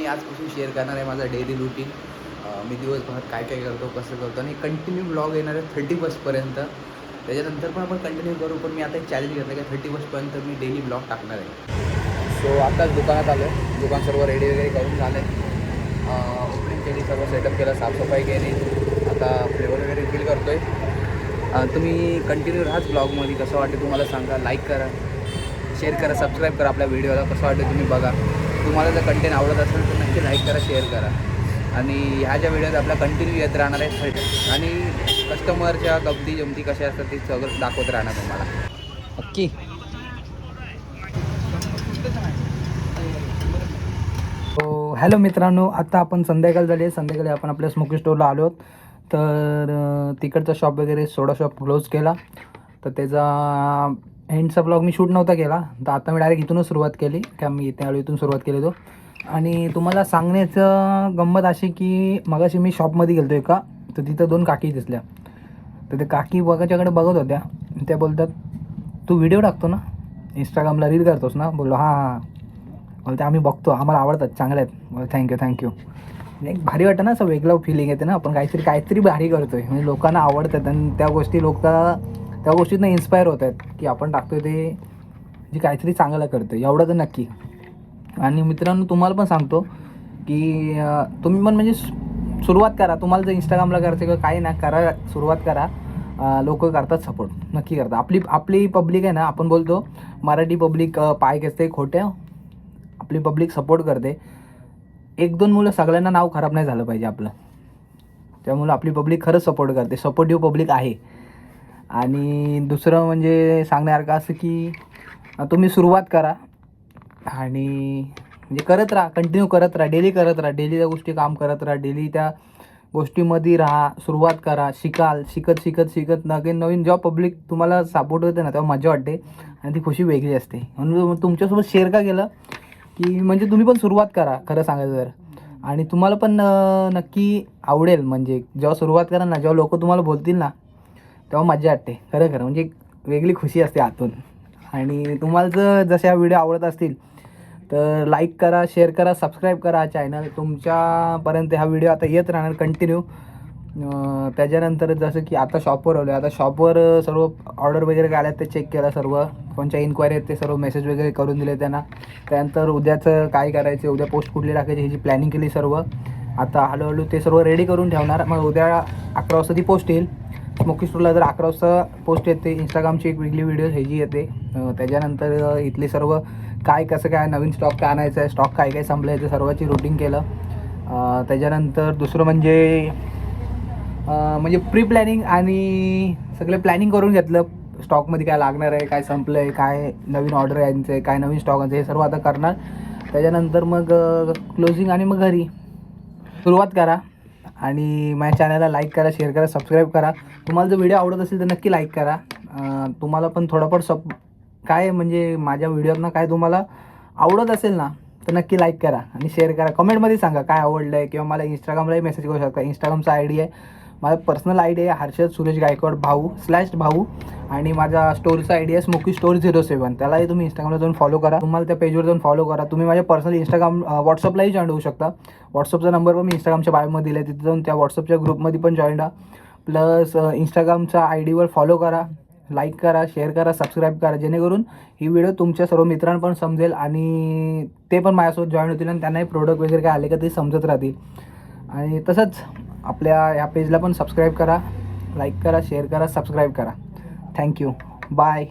मी आजपासून शेअर करणार आहे माझा डेली रुटीन मी दिवसभरात काय काय करतो कसं करतो आणि कंटिन्यू ब्लॉग येणार आहे थर्टी फर्स्टपर्यंत त्याच्यानंतर पण आपण कंटिन्यू करू पण मी आता एक चॅलेंज घेतलं की थर्टी फर्स्टपर्यंत मी डेली ब्लॉग टाकणार आहे. सो आताच दुकानात आलो आहे दुकान सर्व रेडी वगैरे करून झालं आहे ओपनिंग केली सर्व सेटअप केलं साफसफाई केली. आता फ्लेवर वगैरे रिफिल करतो आहे तुम्ही कंटिन्यू राहाच ब्लॉगमध्ये कसं वाटतं तुम्हाला सांगा. लाईक करा. शेअर करा. सबस्क्राईब करा आपल्या व्हिडिओला कसं वाटतं तुम्ही बघा. तुम्हाला जर कंटेंट आवडत असेल तर नक्की लाईक करा शेअर करा. आणि ह्या ज्या व्हिडिओत आपला कंटिन्यू येत राहणार आहे आणि कस्टमरच्या गमती जमती कशा असतात ते सगळं दाखवत राहणार तुम्हाला. नक्की. हो हॅलो मित्रांनो आता आपण संध्याकाळ झाली आहे. संध्याकाळी आपण आपल्या स्मोकी स्टोरला आलो आहोत. तर तिकडचा शॉप वगैरे सोडा शॉप क्लोज केला. तर त्याचा एंडचा ब्लॉग मी शूट नव्हता केला. तर आता मी डायरेक्ट इथूनच सुरुवात केली. का मी त्यावेळी इथून सुरुवात केली तो आणि तुम्हाला सांगण्याचं गंमत अशी की मगाशी मी शॉपमध्ये गेलो एका. तर तिथं दोन काकी दिसल्या. तर ते काकी बघाच्याकडे बघत होत्या. त्या बोलतात तू व्हिडिओ टाकतो ना? इंस्टाग्रामला रील करतोस ना? बोललो हां हां. बोलते आम्ही बघतो. आम्हाला आवडतात. चांगले आहेत. बोल थँक्यू थँक्यू एक भारी वाटतं ना असं वेगळं फिलिंग येते ना. आपण काहीतरी काहीतरी भारी करतो आहे म्हणजे लोकांना आवडतात. आणि त्या गोष्टी लोक त्या गोष्टीतनं इन्स्पायर होत आहेत की आपण टाकतो ते जे काहीतरी चांगलं करतं एवढं तर नक्की. आणि मित्रांनो तुम्हाला पण सांगतो की तुम्ही पण म्हणजे सुरुवात करा. तुम्हाला जर इंस्टाग्रामला करायचं किंवा काही ना करा सुरुवात करा. लोक करतात सपोर्ट नक्की करतात. आपली आपली पब्लिक आहे ना आपण बोलतो मराठी पब्लिक पाय घेते खोट्या. आपली पब्लिक सपोर्ट करते. एक दोन मुलं सगळ्यांना नाव खराब नाही झालं पाहिजे आपलं. त्यामुळं आपली पब्लिक खरंच सपोर्ट करते. सपोर्टिव्ह पब्लिक आहे. आणि दुसरं म्हणजे सांगण्यासारखं असं की तुम्ही सुरुवात करा. आणि म्हणजे करत राहा कंटिन्यू करत राहा डेली करत राहा डेली त्या गोष्टी काम करत राहा डेली त्या गोष्टीमध्ये राहा सुरुवात करा शिकाल शिकत शिकत शिकत. नवीन नवीन जेव्हा पब्लिक तुम्हाला सपोर्ट होते ना तेव्हा मजा वाटते आणि ती खुशी वेगळी असते. म्हणून तुमच्यासोबत शेअर का केलं की म्हणजे तुम्ही पण सुरुवात करा खरं सांगायचं तर. आणि तुम्हाला पण नक्की आवडेल म्हणजे जेव्हा सुरुवात करा ना जेव्हा लोक तुम्हाला बोलतील ना तेव्हा मजा वाटते. खरं खरं. म्हणजे एक वेगळी खुशी असते आतून. आणि तुम्हाला जर जशा व्हिडिओ आवडत असतील तर लाईक करा शेअर करा सबस्क्राईब करा चॅनल तुमच्यापर्यंत हा व्हिडिओ आता येत राहणार कंटिन्यू त्याच्यानंतर जसं की आता शॉपवर आलो आता शॉपवर सर्व ऑर्डर वगैरे काय आल्या ते चेक केलं सर्व. कोणच्या इन्क्वायरी आहेत ते सर्व मेसेज वगैरे करून दिले त्यांना. त्यानंतर उद्याचं काय करायचं उद्या पोस्ट कुठली टाकायची ह्याची प्लॅनिंग केली सर्व. आता हळूहळू ते सर्व रेडी करून ठेवणार. मग उद्या अकरा वाजता ती पोस्ट येईल. स्मोकी स्टोरला जर अकरा वाजता पोस्ट येते इंस्टाग्रामची एक वेगळी व्हिडिओ ह्याची येते त्याच्यानंतर इथले सर्व काय कसं काय नवीन स्टॉक काय आणायचं आहे स्टॉक काय काय संपलं आहे ते सर्वाची रुटीन केलं. त्याच्यानंतर दुसरं म्हणजे म्हणजे प्री प्लॅनिंग आणि सगळे प्लॅनिंग करून घेतलं. स्टॉकमध्ये काय लागणार आहे काय संपलं आहे काय नवीन ऑर्डर यायचं आहे काय नवीन स्टॉक आहे हे सर्व आता करणार. त्याच्यानंतर मग क्लोजिंग आणि मग घरी. सुरुवात करा. आणि माझ्या चॅनलला लाईक करा शेअर करा सबस्क्राईब करा. तुम्हाला जर व्हिडिओ आवडत असेल तर नक्की लाईक करा. तुम्हाला पण थोडंफार सप काय म्हणजे माझ्या व्हिडिओतनं काय तुम्हाला आवडत असेल ना तर नक्की लाईक करा आणि शेअर करा. कमेंटमध्ये सांगा काय आवडलं आहे किंवा मला इंस्टाग्रामलाही मेसेज करू शकता. इंस्टाग्रामचा आय डी आहे. माझा पर्सनल आय डी आहे हर्षद सुरेश गायकवाड भाऊ स्लॅश भाऊ आणि माझा स्टोरचा आय डी आहे स्मोकी स्टोर झिरो सेवन. त्यालाही तुम्ही इंस्टाग्रामला जाऊन फॉलो करा. तुम्हाला त्या पेजवर जाऊन फॉलो करा. तुम्ही माझ्या पर्सनल इंस्टाग्राम व्हॉट्सअपलाही जॉईन होऊ शकता. व्हॉट्सअपचा नंबर पण मी इंस्टाग्रामच्या बायोमध्ये दिला आहे तिथे जाऊन त्या व्हॉट्सअपच्या ग्रुपमध्ये पण जॉईन राहा. प्लस इंस्टाग्रामच्या आय डीवर फॉलो करा. लाईक करा शेअर करा सबस्क्राईब करा. जेणेकरून ही व्हिडिओ तुमच्या सर्व मित्रांना पण समजेल आणि ते पण माझ्यासोबत जॉईन होतील आणि त्यांनाही प्रोडक्ट वगैरे काय आले का ते समजत राहतील. आणि तसंच आपल्या ह्या पेजला पण सबस्क्राईब करा लाईक करा शेअर करा सबस्क्राईब करा. Thank you bye